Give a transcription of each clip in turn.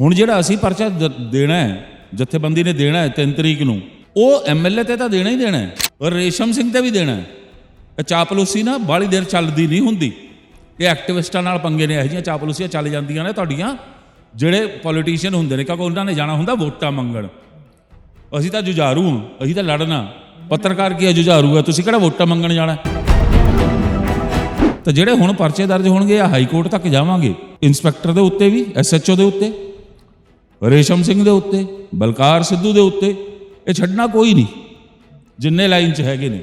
ਹੁਣ ਜਿਹੜਾ ਅਸੀਂ ਪਰਚਾ ਦ- ਦੇਣਾ ਹੈ, ਜਥੇਬੰਦੀ ਨੇ ਦੇਣਾ ਹੈ 3 ਤਰੀਕ ਨੂੰ, ਉਹ ਐਮਐਲਏ ਤੇ ਤਾਂ ਦੇਣਾ ਹੀ ਦੇਣਾ ਹੈ, ਔਰ ਰੇਸ਼ਮ ਸਿੰਘ ਤੇ ਵੀ ਦੇਣਾ ਹੈ। ਇਹ ਚਾਪਲੂਸੀ ਨਾ ਬਾਹਲੀ ਦੇਰ ਚੱਲਦੀ ਨਹੀਂ ਹੁੰਦੀ। ਇਹ ਐਕਟਿਵਿਸਟਾਂ ਨਾਲ ਪੰਗੇ ਨੇ, ਇਹੋ ਜਿਹੀਆਂ ਚਾਪਲੂਸੀਆਂ ਚੱਲ ਜਾਂਦੀਆਂ ਨੇ ਤੁਹਾਡੀਆਂ, ਜਿਹੜੇ ਪੋਲੀਟੀਸ਼ੀਅਨ ਹੁੰਦੇ ਨੇ, ਕਿਉਂਕਿ ਉਹਨਾਂ ਨੇ ਜਾਣਾ ਹੁੰਦਾ ਵੋਟਾਂ ਮੰਗਣ। ਅਸੀਂ ਤਾਂ ਜੁਝਾਰੂ ਹਾਂ, ਅਸੀਂ ਤਾਂ ਲੜਨਾ। ਪੱਤਰਕਾਰ ਕੀ ਹੈ, ਜੁਝਾਰੂ ਹੈ, ਤੁਸੀਂ ਕਿਹੜਾ ਵੋਟਾਂ ਮੰਗਣ ਜਾਣਾ ਤਾਂ ਜਿਹੜੇ ਹੁਣ ਪਰਚੇ ਦਰਜ ਹੋਣਗੇ ਆ ਹਾਈ ਕੋਰਟ ਤੱਕ ਜਾਵਾਂਗੇ। ਇੰਸਪੈਕਟਰ ਦੇ ਉੱਤੇ ਵੀ ਐਸਐਚਓ ਦੇ ਉੱਤੇ। ਰੇਸ਼ਮ ਸਿੰਘ ਦੇ ਉੱਤੇ, ਬਲਕਾਰ ਸਿੱਧੂ ਦੇ ਉੱਤੇ, ਇਹ ਛੱਡਣਾ ਕੋਈ ਨਹੀਂ। ਜਿੰਨੇ ਲਾਈਨ 'ਚ ਹੈਗੇ ਨੇ।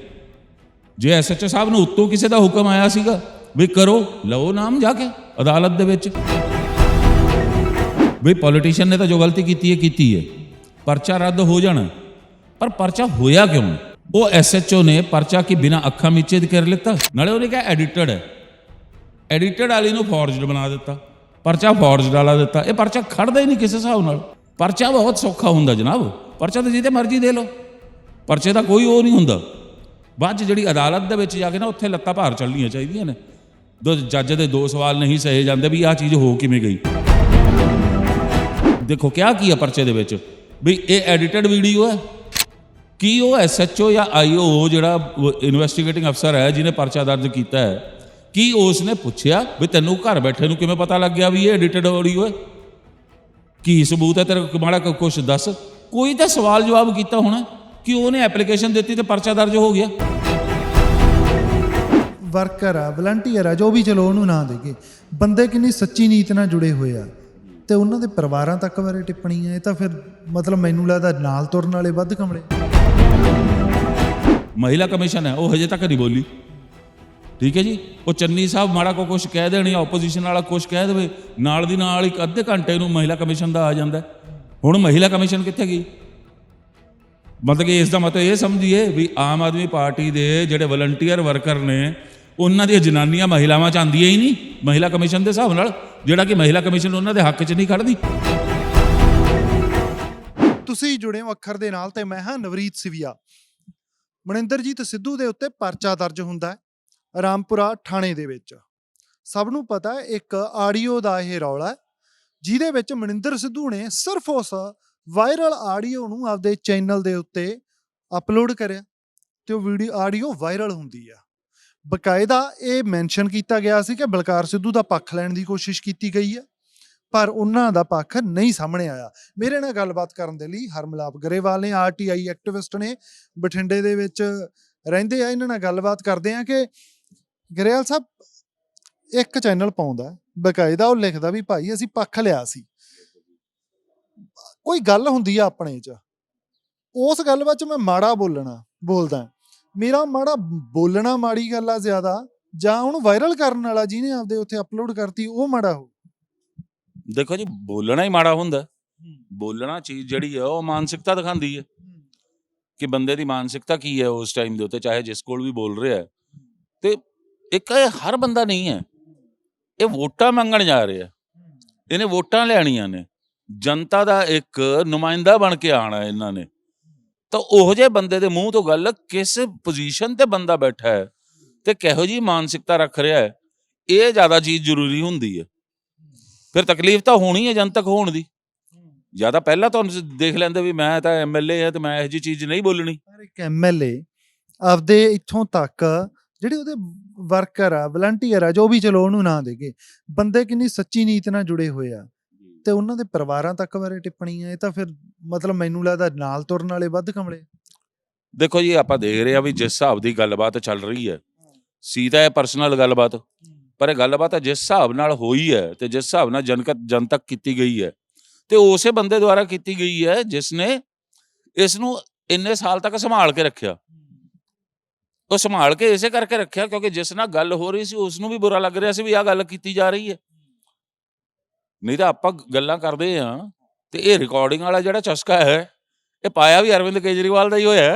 ਜੇ ਐਸਐਚਓ ਸਾਹਿਬ ਨੂੰ ਉੱਤੋਂ ਕਿਸੇ ਦਾ ਹੁਕਮ ਆਇਆ ਸੀਗਾ ਵੀ ਕਰੋ, ਲਓ ਨਾਮ ਜਾ ਕੇ ਅਦਾਲਤ ਦੇ ਵਿੱਚ। ਵੀ ਪੋਲੀਟੀਸ਼ੀਅਨ ਨੇ ਤਾਂ ਜੋ ਗਲਤੀ ਕੀਤੀ ਹੈ ਕੀਤੀ ਹੈ। ਪਰਚਾ ਰੱਦ ਹੋ ਜਾਣਾ। ਪਰ ਪਰਚਾ ਹੋਇਆ ਕਿਉਂ ਨਹੀਂ? ਉਹ ਐਸਐਚਓ ਨੇ ਪਰਚਾ ਕੀ ਬਿਨਾ ਅੱਖਾਂ ਮੀਚੇ ਕਰ ਲਿੱਤਾ? ਨਾਲੇ ਉਹਨੇ ਕਿਹਾ ਐਡੀਟਡ ਹੈ। ਐਡੀਟਡ ਵਾਲੀ ਨੂੰ ਫੋਰਜਡ ਬਣਾ ਦਿੱਤਾ। ਪਰਚਾ ਫੋਰਜਡ ਡਾਲਾ ਦਿੱਤਾ। ਇਹ ਪਰਚਾ ਖੜਦਾ ਹੀ ਨਹੀਂ ਕਿਸੇ ਹਿਸਾਬ ਨਾਲ। ਪਰਚਾ ਬਹੁਤ ਸੌਖਾ ਹੁੰਦਾ ਜਨਾਬ। ਪਰਚਾ ਤਾਂ ਜਿਹਦੇ ਮਰਜ਼ੀ ਦੇ ਲਓ। ਪਰਚੇ ਦਾ ਕੋਈ ਉਹ ਨਹੀਂ ਹੁੰਦਾ। ਬਾਅਦ ਜਿਹੜੀ ਅਦਾਲਤ ਦੇ ਵਿੱਚ ਜਾ ਕੇ ਨਾ ਉੱਥੇ ਲੱਤਾਂ ਭਾਰ ਚੱਲਣੀਆਂ ਚਾਹੀਦੀਆਂ ਨੇ। ਦੋ ਜੱਜ ਦੇ ਦੋ ਸਵਾਲ ਨਹੀਂ ਸਹੇ ਜਾਂਦੇ ਵੀ ਆਹ ਚੀਜ਼ ਹੋ ਕਿਵੇਂ ਗਈ। ਦੇਖੋ, ਕਿਆ ਕੀ ਹੈ ਪਰਚੇ ਦੇ ਵਿੱਚ? ਵੀ ਇਹ ਐਡੀਟਡ ਵੀਡੀਓ ਹੈ। ਕੀ ਉਹ ਐਸਐਚਓ ਜਾਂ ਆਈਓ ਜਿਹੜਾ ਇਨਵੈਸਟੀਗੇਟਿੰਗ ਅਫਸਰ ਹੈ, ਜਿਹਨੇ ਪਰਚਾ ਦਰਜ ਕੀਤਾ ਹੈ। ਕੀ ਉਸ ਨੇ ਪੁੱਛਿਆ ਵੀ ਤੈਨੂੰ ਘਰ ਬੈਠੇ ਨੂੰ ਕਿਵੇਂ ਪਤਾ ਲੱਗ ਗਿਆ ਵੀ ਇਹ ਐਡਿਟਡ ਆਡੀਓ ਹੈ ਕੀ ਸਬੂਤ ਹੈ ਤੇਰੇ ਕੋਲ? ਮਾੜਾ ਕੁਝ ਦੱਸ। ਕੋਈ ਤਾਂ ਸਵਾਲ ਜਵਾਬ ਕੀਤਾ ਹੋਣਾ। ਕਿ ਉਹਨੇ ਐਪਲੀਕੇਸ਼ਨ ਦਿੱਤੀ ਤੇ ਪਰਚਾ ਦਰਜ ਹੋ ਗਿਆ? ਵਰਕਰ ਆ ਵਲੰਟੀਅਰ ਆ ਜੋ ਵੀ ਚਲੋ ਉਹਨੂੰ ਨਾ ਦੇਗੇ ਬੰਦੇ ਕਿੰਨੀ ਸੱਚੀ ਨੀਤ ਨਾਲ ਜੁੜੇ ਹੋਏ ਆ। ਤੇ ਉਹਨਾਂ ਦੇ ਪਰਿਵਾਰਾਂ ਤੱਕ ਬਾਰੇ ਟਿੱਪਣੀ ਆ ਇਹ ਤਾਂ ਫਿਰ ਮਤਲਬ ਮੈਨੂੰ ਲੱਗਦਾ ਨਾਲ ਤੁਰਨ ਵਾਲੇ ਵੱਧ ਕਮਲੇ। ਮਹਿਲਾ ਕਮਿਸ਼ਨ ਹੈ ਉਹ ਹਜੇ ਤੱਕ ਨਹੀਂ ਬੋਲੀ। ਠੀਕ ਹੈ ਜੀ? ਉਹ ਚੰਨੀ ਸਾਹਿਬ ਮਾੜਾ ਕੋ ਕੁਝ ਕਹਿ ਦੇਣ ਜਾਂ ਆਪੋਜੀਸ਼ਨ ਵਾਲਾ ਕੁਝ ਕਹਿ ਦੇਵੇ, ਨਾਲ ਦੀ ਨਾਲ ਇੱਕ ਅੱਧੇ ਘੰਟੇ ਨੂੰ ਮਹਿਲਾ ਕਮਿਸ਼ਨ ਦਾ ਆ ਜਾਂਦਾ ਹੁਣ ਮਹਿਲਾ ਕਮਿਸ਼ਨ ਕਿੱਥੇ ਗਈ? ਮਤਲਬ ਕਿ ਇਸ ਦਾ ਮਤਲਬ ਇਹ ਸਮਝੀਏ ਵੀ ਆਮ ਆਦਮੀ ਪਾਰਟੀ ਦੇ ਜਿਹੜੇ ਵਲੰਟੀਅਰ ਵਰਕਰ ਨੇ, ਉਹਨਾਂ ਦੀਆਂ ਜਨਾਨੀਆਂ ਮਹਿਲਾਵਾਂ ਚ ਆਉਂਦੀਆਂ ਹੀ ਨਹੀਂ, ਮਹਿਲਾ ਕਮਿਸ਼ਨ ਦੇ ਹਿਸਾਬ ਨਾਲ, ਜਿਹੜਾ ਕਿ ਮਹਿਲਾ ਕਮਿਸ਼ਨ ਉਹਨਾਂ ਦੇ ਹੱਕ 'ਚ ਨਹੀਂ ਖੜਦੀ ਤੁਸੀਂ ਜੁੜੇ ਹੋ ਅੱਖਰ ਦੇ ਨਾਲ ਤੇ ਮੈਂ ਹਾਂ ਨਵਰੀਤ ਸਿਵਿਆ। ਮਨਿੰਦਰਜੀਤ ਸਿੱਧੂ ਦੇ ਉੱਤੇ ਪਰਚਾ ਦਰਜ ਹੁੰਦਾ ਹੈ। ਰਾਮਪੁਰਾ ਥਾਣੇ ਦੇ ਵਿੱਚ। ਸਭ ਨੂੰ ਪਤਾ ਹੈ, ਇੱਕ ਆਡੀਓ ਦਾ ਇਹ ਰੌਲਾ ਜਿਹਦੇ ਵਿੱਚ ਮਨਿੰਦਰ ਸਿੱਧੂ ਨੇ ਸਿਰਫ ਉਸ ਵਾਇਰਲ ਆਡੀਓ ਨੂੰ ਆਪਦੇ ਚੈਨਲ ਦੇ ਉੱਤੇ ਅਪਲੋਡ ਕਰਿਆ ਤੇ ਉਹ ਵੀਡੀਓ, ਆਡੀਓ ਵਾਇਰਲ ਹੁੰਦੀ ਆ। ਬਕਾਇਦਾ ਇਹ ਮੈਂਸ਼ਨ ਕੀਤਾ ਗਿਆ ਸੀ ਕਿ ਬਲਕਾਰ ਸਿੱਧੂ ਦਾ ਪੱਖ ਲੈਣ ਦੀ ਕੋਸ਼ਿਸ਼ ਕੀਤੀ ਗਈ ਹੈ, ਪਰ ਉਹਨਾਂ ਦਾ ਪੱਖ ਨਹੀਂ ਸਾਹਮਣੇ ਆਇਆ। ਮੇਰੇ ਨਾਲ ਗੱਲਬਾਤ ਕਰਨ ਦੇ ਲਈ ਹਰਮਲਾਪ ਗਰੇਵਾਲ ਨੇ ਆਰਟੀਆਈ ਐਕਟਿਵਿਸਟ ਨੇ, ਬਠਿੰਡੇ ਦੇ ਵਿੱਚ ਰਹਿੰਦੇ ਆ। ਇਹਨਾਂ ਨਾਲ ਗੱਲਬਾਤ ਕਰਦੇ ਆ ਕਿ ਗਰੇਵਾਲ ਸਾਹਿਬ ਇੱਕ ਚੈਨਲ ਪਾਉਂਦਾ ਬਕਾਇਦਾ ਉਹ ਲਿਖਦਾ ਵੀ ਭਾਈ ਅਸੀਂ ਪੱਖ ਲਿਆ ਸੀ। ਕੋਈ ਗੱਲ ਹੁੰਦੀ ਆ ਆਪਣੇ 'ਚ। ਉਸ ਗੱਲ ਵਿੱਚ ਮੈਂ ਮਾੜਾ ਬੋਲਣਾ ਬੋਲਦਾ ਮੇਰਾ ਮਾੜਾ ਬੋਲਣਾ ਮਾੜੀ ਗੱਲ ਆ ਜ਼ਿਆਦਾ ਜਾਂ ਉਹਨੂੰ ਵਾਇਰਲ ਕਰਨ ਵਾਲਾ ਜਿਹਨੇ ਆਪਦੇ ਉੱਥੇ ਅਪਲੋਡ ਕਰਤੀ ਉਹ ਮਾੜਾ ਹੋ ਦੇਖੋ ਜੀ ਬੋਲਣਾ ਹੀ ਮਾੜਾ ਹੁੰਦਾ। ਬੋਲਣਾ ਚੀਜ਼ ਜਿਹੜੀ ਹੈ ਉਹ ਮਾਨਸਿਕਤਾ ਦਿਖਾਉਂਦੀ ਹੈ। ਕਿ ਬੰਦੇ ਦੀ ਮਾਨਸਿਕਤਾ ਕੀ ਹੈ ਉਸ ਟਾਈਮ ਦੇ ਉੱਤੇ ਚਾਹੇ ਜਿਸ ਕੋਲ ਵੀ ਬੋਲ ਰਿਹਾ ਹੈ। ਤੇ ਇੱਕ ਇਹ ਹਰ ਬੰਦਾ ਨਹੀਂ ਹੈ। ਇਹ ਵੋਟਾਂ ਮੰਗਣ ਜਾ ਰਿਹਾ। ਇਹਨੇ ਵੋਟਾਂ ਲੈਣੀਆਂ ਨੇ। ਜਨਤਾ ਦਾ ਇੱਕ ਨੁਮਾਇੰਦਾ ਬਣ ਕੇ ਆਣਾ ਇਹਨਾਂ ਨੇ। ਤਾਂ ਉਹੋ ਜਿਹੇ ਬੰਦੇ ਦੇ ਮੂੰਹ ਤੋਂ ਗੱਲ ਕਿਸ ਪੋਜੀਸ਼ਨ ਤੇ ਬੰਦਾ ਬੈਠਾ ਹੈ ਤੇ ਕਿਹੋ ਜੀ ਮਾਨਸਿਕਤਾ ਰੱਖ ਰਿਹਾ ਹੈ, ਇਹ ਜ਼ਿਆਦਾ ਚੀਜ਼ ਜ਼ਰੂਰੀ ਹੁੰਦੀ ਹੈ। ਫਿਰ ਤਕਲੀਫ ਤਾਂ ਹੋਣੀ ਹੈ ਜਨਤਕ ਹੋਣ ਦੀ। ਜ਼ਿਆਦਾ ਪਹਿਲਾਂ ਤੁਹਾਨੂੰ ਦੇਖ ਲੈਂਦੇ ਵੀ ਮੈਂ ਤਾਂ ਐਮਐਲਏ ਹਾਂ ਤੇ ਮੈਂ ਇਹੋ ਜੀ ਚੀਜ਼ ਨਹੀਂ ਬੋਲਣੀ। ਪਰ ਇੱਕ ਐਮਐਲਏ ਆਪਦੇ ਇੱਥੋਂ ਤੱਕ, ਜਿਹੜੇ ਉਹਦੇ ਵਰਕਰ ਆ ਵਲੰਟੀਅਰ ਆ ਜੋ ਵੀ ਚਲੋ ਉਹਨੂੰ ਨਾ ਦੇਗੇ। ਬੰਦੇ ਕਿੰਨੀ ਸੱਚੀ ਨੀਤ ਨਾਲ ਜੁੜੇ ਹੋਏ ਆ। ਤੇ ਉਹਨਾਂ ਦੇ ਪਰਿਵਾਰਾਂ ਤੱਕ ਬਾਰੇ ਟਿੱਪਣੀ ਆ ਇਹ ਤਾਂ ਫਿਰ ਮਤਲਬ ਮੈਨੂੰ ਲੱਗਦਾ ਨਾਲ ਤੁਰਨ ਵਾਲੇ ਵੱਧ ਕਮਲੇ। ਦੇਖੋ ਜੀ ਆਪਾਂ ਦੇਖ ਰਹੇ ਆ ਵੀ ਜਿਸ ਹਿਸਾਬ ਦੀ ਗੱਲਬਾਤ ਚੱਲ ਰਹੀ ਹੈ ਸੀ ਤਾਂ ਇਹ ਪਰਸਨਲ ਗੱਲਬਾਤ ਪਰ ਇਹ ਗੱਲਬਾਤ ਜਿਸ ਹਿਸਾਬ ਨਾਲ ਹੋਈ ਹੈ ਤੇ ਜਿਸ ਹਿਸਾਬ ਨਾਲ ਜਨਕਤ ਜਨਤਕ ਕੀਤੀ ਗਈ ਹੈ ਤੇ ਉਸੇ ਬੰਦੇ ਦੁਆਰਾ ਕੀਤੀ ਗਈ ਹੈ ਜਿਸ ਨੇ ਇਸ ਨੂੰ ਇੰਨੇ ਸਾਲ ਤੱਕ ਸੰਭਾਲ ਕੇ ਰੱਖਿਆ। ਉਹ ਸੰਭਾਲ ਕੇ ਇਸੇ ਕਰਕੇ ਰੱਖਿਆ ਕਿਉਂਕਿ ਜਿਸ ਨਾਲ ਗੱਲ ਹੋ ਰਹੀ ਸੀ ਉਸ ਨੂੰ ਵੀ ਬੁਰਾ ਲੱਗ ਰਿਹਾ ਸੀ ਵੀ ਆਹ ਗੱਲ ਕੀਤੀ ਜਾ ਰਹੀ ਹੈ ਨਹੀਂ ਤਾਂ ਆਪਾਂ ਗੱਲਾਂ ਕਰਦੇ ਆ ਤੇ ਇਹ ਰਿਕਾਰਡਿੰਗ ਵਾਲਾ ਜਿਹੜਾ ਚਸਕਾ ਹੈ ਇਹ ਪਾਇਆ ਵੀ ਅਰਵਿੰਦ ਕੇਜਰੀਵਾਲ ਦਾ ਹੀ ਹੋਇਆ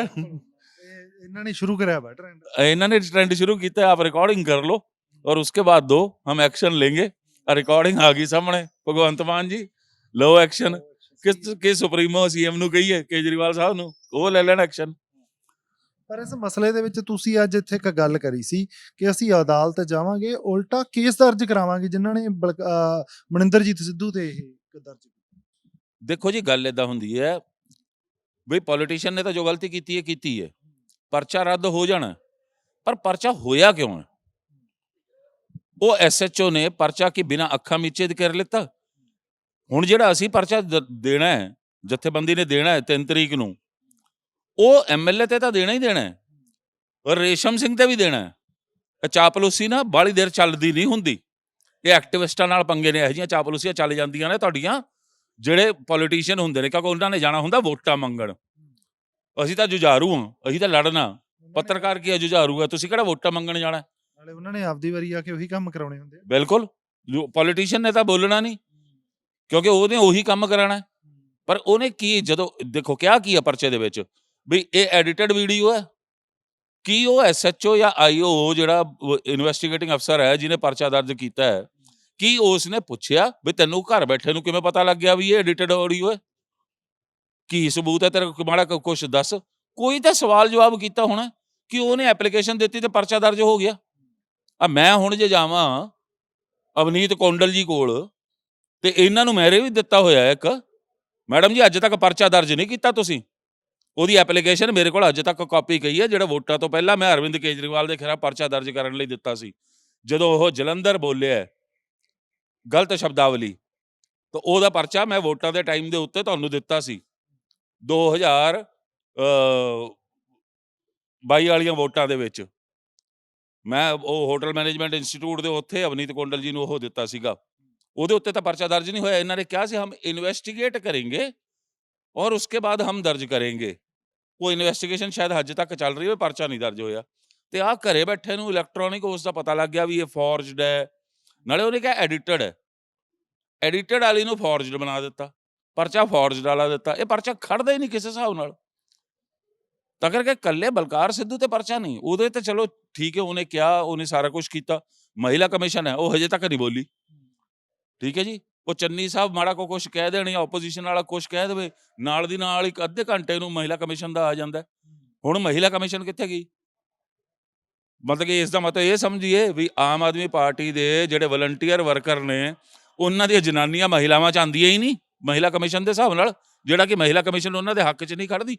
ਇਹਨਾਂ ਨੇ ਸ਼ੁਰੂ ਕਰਿਆ ਬਾ ਟ੍ਰੈਂਡ ਇਹਨਾਂ ਨੇ ਟ੍ਰੈਂਡ ਸ਼ੁਰੂ ਕੀਤਾ ਆਪ ਰਿਕਾਰਡਿੰਗ ਕਰ ਲਓ ਔਰ ਉਸਕੇ ਬਾਅਦ ਦੋ ਹਮ ਐਕਸ਼ਨ ਲੇਂਗੇ ਰਿਕਾਰਡਿੰਗ ਆ ਗਈ ਸਾਹਮਣੇ ਭਗਵੰਤ ਮਾਨ ਜੀ ਲੋ ਐਕਸ਼ਨ ਕਿਸ ਕਿ ਸੁਪਰੀਮੋ ਸੀਐਮ ਨੂੰ ਕਹੀਏ ਕੇਜਰੀਵਾਲ ਸਾਹਿਬ ਨੂੰ ਉਹ ਲੈ ਲੈਣ ਐਕਸ਼ਨ ਪਰ ਇਸ ਮਸਲੇ ਦੇ ਵਿੱਚ ਤੁਸੀਂ ਅੱਜ ਇੱਥੇ ਇੱਕ ਗੱਲ ਕਰੀ ਸੀ ਕਿ ਅਸੀਂ ਅਦਾਲਤ ਜਾਵਾਂਗੇ, ਉਲਟਾ ਕੇਸ ਦਰਜ ਕਰਾਵਾਂਗੇ ਜਿਨ੍ਹਾਂ ਨੇ ਬਲਕ- ਅਹ ਮਨਿੰਦਰਜੀਤ ਸਿੱਧੂ ਤੇ ਇਹ ਦਰਜ ਕੀਤਾ। ਦੇਖੋ ਜੀ, ਗੱਲ ਇਦਾਂ ਹੁੰਦੀ ਹੈ ਵੀ ਪੋਲੀਟੀਸ਼ੀਅਨ ਨੇ ਤਾਂ ਜੋ ਗਲਤੀ ਕੀਤੀ ਹੈ ਕੀਤੀ ਹੈ। ਪਰਚਾ ਰੱਦ ਹੋ ਜਾਣਾ। ਪਰ ਪਰਚਾ ਹੋਇਆ ਕਿਉਂ ਹੈ? ਉਹ ਐਸਐਚਓ ਨੇ ਪਰਚਾ ਕੀ ਬਿਨਾ ਅੱਖਾਂ ਮੀਚੇ ਦੇ ਕਰ ਲਿੱਤਾ? ਹੁਣ ਜਿਹੜਾ ਅਸੀਂ ਪਰਚਾ ਦ- ਦੇਣਾ ਹੈ, ਜਥੇਬੰਦੀ ਨੇ ਦੇਣਾ ਹੈ 3 ਤਰੀਕ ਨੂੰ ਉਹ ਐਮਐਲਏ ਤੇ ਤਾਂ ਦੇਣਾ ਹੀ ਦੇਣਾ ਹੈ ਔਰ ਰੇਸ਼ਮ ਸਿੰਘ ਤੇ ਵੀ ਦੇਣਾ ਹੈ। ਇਹ ਚਾਪਲੂਸੀ ਨਾ ਬਾਲੀ ਦੇਰ ਚੱਲਦੀ ਨਹੀਂ ਹੁੰਦੀ। ਇਹ ਐਕਟਿਵਿਸਟਾਂ ਨਾਲ ਪੰਗੇ ਨੇ ਇਹੋ ਜਿਹੀਆਂ ਚਾਪਲੂਸੀਆਂ ਚੱਲ ਜਾਂਦੀਆਂ ਨੇ ਤੁਹਾਡੀਆਂ ਜਿਹੜੇ ਪੋਲੀਟੀਸ਼ੀਅਨ ਹੁੰਦੇ ਨੇ ਕਿਉਂਕਿ ਉਹਨਾਂ ਨੇ ਜਾਣਾ ਹੁੰਦਾ ਵੋਟਾਂ ਮੰਗਣ। ਅਸੀਂ ਤਾਂ ਜੁਝਾਰੂ ਹਾਂ ਅਸੀਂ ਤਾਂ ਲੜਨਾ ਪੱਤਰਕਾਰ ਕੀ ਜੁਝਾਰੂ ਹੈ? ਤੁਸੀਂ ਕਿਹੜਾ ਵੋਟਾਂ ਮੰਗਣ ਜਾਣਾ? ਨਾਲੇ ਉਹਨਾਂ ਨੇ ਆਪਦੀ ਵਾਰੀ ਆ ਕੇ ਉਹੀ ਕੰਮ ਕਰਾਉਣੇ ਹੁੰਦੇ ਆ। ਬਿਲਕੁਲ। ਪੋਲੀਟੀਸ਼ੀਅਨ ਨੇ ਤਾਂ ਬੋਲਣਾ ਨਹੀਂ ਕਿਉਂਕਿ ਉਹਨੇ ਉਹੀ ਕੰਮ ਕਰਾਣਾ। ਪਰ ਉਹਨੇ ਕੀ ਜਦੋਂ ਦੇਖੋ ਕਿਹਾ ਕੀ ਹੈ ਪਰਚੇ ਦੇ ਵਿੱਚ? ਵੀ ਇਹ ਐਡੀਟਡ ਵੀਡੀਓ ਹੈ। ਕੀ ਉਹ ਐਸਐਚਓ ਜਾਂ ਆਈਓ ਜਿਹੜਾ ਇਨਵੈਸਟੀਗੇਟਿੰਗ ਅਫਸਰ ਹੈ, ਜਿਹਨੇ ਪਰਚਾ ਦਰਜ ਕੀਤਾ ਹੈ, ਕੀ ਉਸ ਨੇ ਪੁੱਛਿਆ ਵੀ ਤੈਨੂੰ ਘਰ ਬੈਠੇ ਨੂੰ ਕਿਵੇਂ ਪਤਾ ਲੱਗ ਗਿਆ ਵੀ ਇਹ ਐਡੀਟਡ ਆਡੀਓ ਹੈ? ਕੀ ਸਬੂਤ ਹੈ ਤੇਰੇ ਕੋਲ? ਮਾੜਾ ਕੁਝ ਦੱਸ। ਕੋਈ ਤਾਂ ਸਵਾਲ ਜਵਾਬ ਕੀਤਾ ਹੋਣਾ, ਕਿ ਉਹਨੇ ਐਪਲੀਕੇਸ਼ਨ ਦਿੱਤੀ ਤੇ ਪਰਚਾ ਦਰਜ ਹੋ ਗਿਆ। ਆ ਮੈਂ ਹੁਣ ਜੇ ਜਾਵਾਂ ਅਵਨੀਤ ਕੌਂਡਲ ਜੀ ਕੋਲ ਤੇ ਇਹਨਾਂ ਨੂੰ ਮੇਰੇ ਵੀ ਦਿੱਤਾ ਹੋਇਆ ਇੱਕ, ਮੈਡਮ ਜੀ, ਅੱਜ ਤੱਕ ਪਰਚਾ ਦਰਜ ਨਹੀਂ ਕੀਤਾ ਤੁਸੀਂ? ਉਹਦੀ ਐਪਲੀਕੇਸ਼ਨ ਮੇਰੇ ਕੋਲ ਅੱਜ ਤੱਕ ਕਾਪੀ ਗਈ ਹੈ, ਜਿਹੜਾ ਵੋਟਾਂ ਤੋਂ ਪਹਿਲਾਂ ਮੈਂ ਅਰਵਿੰਦ ਕੇਜਰੀਵਾਲ ਦੇ ਖਿਲਾਫ ਪਰਚਾ ਦਰਜ ਕਰਨ ਲਈ ਦਿੱਤਾ ਸੀ। ਜਦੋਂ ਉਹ ਜਲੰਧਰ ਬੋਲਿਆ ਗਲਤ ਸ਼ਬਦਾਵਲੀ, ਤਾਂ ਉਹਦਾ ਪਰਚਾ ਮੈਂ ਵੋਟਾਂ ਦੇ ਟਾਈਮ ਦੇ ਉੱਤੇ ਤੁਹਾਨੂੰ ਦਿੱਤਾ ਸੀ। 2000 ਅ 22 ਵਾਲੀਆਂ ਵੋਟਾਂ ਦੇ ਵਿੱਚ। ਮੈਂ ਉਹ ਹੋਟਲ ਮੈਨੇਜਮੈਂਟ ਇੰਸਟੀਚਿਊਟ ਦੇ ਉੱਥੇ ਅਵਨੀਤ ਕੋਂਡਲ ਜੀ ਨੂੰ ਉਹ ਦਿੱਤਾ ਸੀਗਾ। ਉਹਦੇ ਉੱਤੇ ਤਾਂ ਪਰਚਾ ਦਰਜ ਨਹੀਂ ਹੋਇਆ, ਇਹਨਾਂ ਨੇ ਕਿਹਾ ਸੀ, ਹਮ ਇਨਵੈਸਟੀਗੇਟ ਕरेंगे ਔਰ ਉਸਕੇ ਬਾਅਦ ਹਮ ਦਰਜ ਕਰेंगे ਉਹ ਇਨਵੈਸਟੀਗੇਸ਼ਨ ਸ਼ਾਇਦ ਹਜੇ ਤੱਕ ਚੱਲ ਰਹੀ ਹੋਵੇ ਪਰਚਾ ਨਹੀਂ ਦਰਜ ਹੋਇਆ ਤੇ ਆਹ ਘਰੇ ਬੈਠੇ ਨੂੰ ਇਲੈਕਟ੍ਰੋਨਿਕ ਉਸ ਦਾ ਪਤਾ ਲੱਗ ਗਿਆ ਵੀ ਇਹ ਫੋਰਜਡ ਹੈ ਨਾਲੇ ਉਹਨੇ ਕਿਹਾ ਐਡੀਟਡ ਹੈ ਐਡੀਟਡ ਵਾਲੀ ਨੂੰ ਫੋਰਜਡ ਬਣਾ ਦਿੱਤਾ ਪਰਚਾ ਫੋਰਜਡ ਵਾਲਾ ਦਿੱਤਾ ਇਹ ਪਰਚਾ ਖੜਦਾ ਹੀ ਨਹੀਂ ਕਿਸੇ ਹਿਸਾਬ ਨਾਲ ਤਾਂ ਕਰਕੇ ਕੱਲੇ ਬਲਕਾਰ ਸਿੱਧੂ ਤੇ ਪਰਚਾ ਨਹੀਂ ਉਹਦੇ ਤੇ ਚਲੋ ਠੀਕ ਹੈ ਉਹਨੇ ਕਿਹਾ ਉਹਨੇ ਸਾਰਾ ਕੁਝ ਕੀਤਾ ਮਹਿਲਾ ਕਮਿਸ਼ਨ ਹੈ ਉਹ ਹਜੇ ਤੱਕ ਨਹੀਂ ਬੋਲੀ ਠੀਕ ਹੈ ਜੀ ਉਹ ਚੰਨੀ ਸਾਹਿਬ ਮਾੜਾ ਕੋ ਕੁਝ ਕਹਿ ਦੇਣ ਜਾਂ ਆਪੋਜੀਸ਼ਨ ਵਾਲਾ ਕੁਝ ਕਹਿ ਦੇਵੇ, ਨਾਲ ਦੀ ਨਾਲ ਇੱਕ ਅੱਧੇ ਘੰਟੇ ਨੂੰ ਮਹਿਲਾ ਕਮਿਸ਼ਨ ਦਾ ਆ ਜਾਂਦਾ ਹੁਣ ਮਹਿਲਾ ਕਮਿਸ਼ਨ ਕਿੱਥੇ ਗਈ? ਮਤਲਬ ਕਿ ਇਸ ਦਾ ਮਤਲਬ ਇਹ ਸਮਝੀਏ ਵੀ ਆਮ ਆਦਮੀ ਪਾਰਟੀ ਦੇ ਜਿਹੜੇ ਵਲੰਟੀਅਰ ਵਰਕਰ ਨੇ, ਉਹਨਾਂ ਦੀਆਂ ਜਨਾਨੀਆਂ ਮਹਿਲਾਵਾਂ ਚ ਆਉਂਦੀਆਂ ਹੀ ਨਹੀਂ, ਮਹਿਲਾ ਕਮਿਸ਼ਨ ਦੇ ਹਿਸਾਬ ਨਾਲ, ਜਿਹੜਾ ਕਿ ਮਹਿਲਾ ਕਮਿਸ਼ਨ ਉਹਨਾਂ ਦੇ ਹੱਕ 'ਚ ਨਹੀਂ ਖੜਦੀ।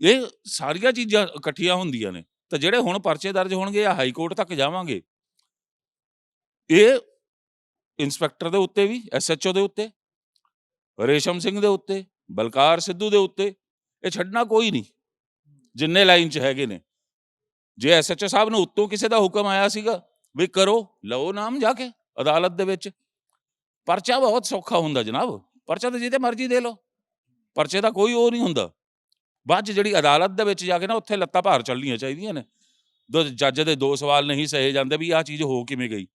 ਇਹ ਸਾਰੀਆਂ ਚੀਜ਼ਾਂ ਇਕੱਠੀਆਂ ਹੁੰਦੀਆਂ ਨੇ, ਤਾਂ ਜਿਹੜੇ ਹੁਣ ਪਰਚੇ ਦਰਜ ਹੋਣਗੇ ਆ ਹਾਈ ਕੋਰਟ ਤੱਕ ਜਾਵਾਂਗੇ, ਇਹ ਇੰਸਪੈਕਟਰ ਦੇ ਉੱਤੇ ਵੀ ਐਸਐਚਓ ਦੇ ਉੱਤੇ, ਰੇਸ਼ਮ ਸਿੰਘ ਦੇ ਉੱਤੇ, ਬਲਕਾਰ ਸਿੱਧੂ ਦੇ ਉੱਤੇ, ਇਹ ਛੱਡਣਾ ਕੋਈ ਨਹੀਂ। ਜਿੰਨੇ ਲਾਈਨ 'ਚ ਹੈਗੇ ਨੇ। ਜੇ ਐਸਐਚਓ ਸਾਹਿਬ ਨੂੰ ਉੱਤੋਂ ਕਿਸੇ ਦਾ ਹੁਕਮ ਆਇਆ ਸੀਗਾ ਵੀ ਕਰੋ, ਲਓ ਨਾਮ ਜਾ ਕੇ ਅਦਾਲਤ ਦੇ ਵਿੱਚ। ਪਰਚਾ ਬਹੁਤ ਸੌਖਾ ਹੁੰਦਾ ਜਨਾਬ। ਪਰਚਾ ਤਾਂ ਜਿਹਦੇ ਮਰਜ਼ੀ ਦੇ ਲਓ। ਪਰਚੇ ਦਾ ਕੋਈ ਉਹ ਨਹੀਂ ਹੁੰਦਾ। ਬਾਅਦ 'ਚ ਜਿਹੜੀ ਅਦਾਲਤ ਦੇ ਵਿੱਚ ਜਾ ਕੇ ਨਾ ਉੱਥੇ ਲੱਤਾਂ ਭਾਰ ਚੱਲਣੀਆਂ ਚਾਹੀਦੀਆਂ ਨੇ। ਦੋ ਜੱਜ ਦੇ ਦੋ ਸਵਾਲ ਨਹੀਂ ਸਹੇ ਜਾਂਦੇ ਵੀ ਆਹ ਚੀਜ਼ ਹੋ ਕਿਵੇਂ ਗਈ?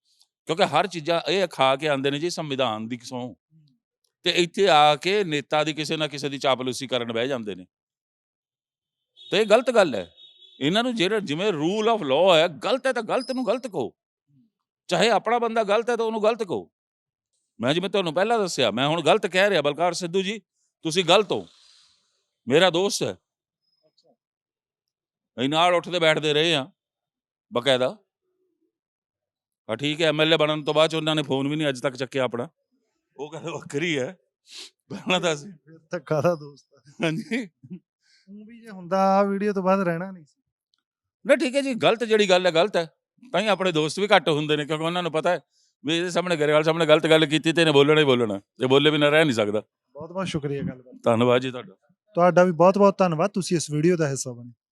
ਕਿਉਂਕਿ ਹਰ ਚੀਜ਼ਾਂ ਇਹ ਖਾ ਕੇ ਆਉਂਦੇ ਨੇ ਜੀ ਸੰਵਿਧਾਨ ਦੀ ਸਹੁੰ ਤੇ ਇੱਥੇ ਆ ਕੇ ਨੇਤਾ ਦੀ ਕਿਸੇ ਨਾ ਕਿਸੇ ਦੀ ਚਾਪਲੂਸੀ ਕਰਨ ਬਹਿ ਜਾਂਦੇ ਨੇ। ਤੇ ਇਹ ਗਲਤ ਗੱਲ ਹੈ। ਇਹਨਾਂ ਨੂੰ ਜਿਹੜਾ ਜਿਵੇਂ ਰੂਲ ਆਫ ਲਾਅ ਹੈ ਗਲਤ ਹੈ ਤਾਂ ਗਲਤ ਨੂੰ ਗਲਤ ਕਹੋ। ਚਾਹੇ ਆਪਣਾ ਬੰਦਾ ਗਲਤ ਹੈ ਤਾਂ ਉਹਨੂੰ ਗਲਤ ਕਹੋ। ਮੈਂ ਜਿਵੇਂ ਤੁਹਾਨੂੰ ਪਹਿਲਾਂ ਦੱਸਿਆ ਮੈਂ ਹੁਣ ਗਲਤ ਕਹਿ ਰਿਹਾ ਬਲਕਾਰ ਸਿੱਧੂ ਜੀ ਤੁਸੀਂ ਗਲਤ ਹੋ। ਮੇਰਾ ਦੋਸਤ ਹੈ। ਅਸੀਂ ਨਾਲ ਉੱਠਦੇ ਬੈਠਦੇ ਰਹੇ ਆ ਬਕਾਇਦਾ। ਆ ਠੀਕ ਹੈ ਐਮਐਲਏ ਬਣਨ ਤੋਂ ਬਾਅਦ ਉਹਨਾਂ ਨੇ ਫੋਨ ਵੀ ਨਹੀਂ ਅੱਜ ਤੱਕ ਚੱਕਿਆ ਆਪਣਾ। ਉਹ ਕਹਿੰਦੇ ਵੱਖਰੀ ਹੈ। ਤਾਂ ਅਸੀਂ ਫਿਰ ਤਾਂ ਕਾਹਦਾ ਦੋਸਤ ਹਾਂਜੀ। ਉਹ ਵੀ ਜੇ ਹੁੰਦਾ ਆ ਵੀਡੀਓ ਤੋਂ ਬਾਅਦ ਰਹਿਣਾ ਨਹੀਂ ਸੀ। ਨਹੀਂ ਠੀਕ ਹੈ ਜੀ ਗਲਤ ਜਿਹੜੀ ਗੱਲ ਹੈ ਗਲਤ ਹੈ। ਤਾਂ ਹੀ ਆਪਣੇ ਦੋਸਤ ਵੀ ਘੱਟ ਹੁੰਦੇ ਨੇ ਕਿਉਂਕਿ ਉਹਨਾਂ ਨੂੰ ਪਤਾ ਹੈ ਵੀ ਇਹਦੇ ਸਾਹਮਣੇ ਗਰੇਵਾਲ ਸਾਹਮਣੇ ਗਲਤ ਗੱਲ ਕੀਤੀ ਤੇ ਇਹਨੇ ਬੋਲਣਾ ਹੀ ਬੋਲਣਾ। ਇਹ ਬੋਲੇ ਬਿਨਾਂ ਰਹਿ ਨਹੀਂ ਸਕਦਾ। ਬਹੁਤ ਬਹੁਤ ਸ਼ੁਕਰੀਆ ਗੱਲਬਾਤ ਧੰਨਵਾਦ ਜੀ ਤੁਹਾਡਾ। ਤੁਹਾਡਾ ਵੀ ਬਹੁਤ ਬਹੁਤ ਧੰਨਵਾਦ ਤੁਸੀਂ ਇਸ ਵੀਡੀਓ ਦਾ ਹਿੱਸਾ ਬਣੇ।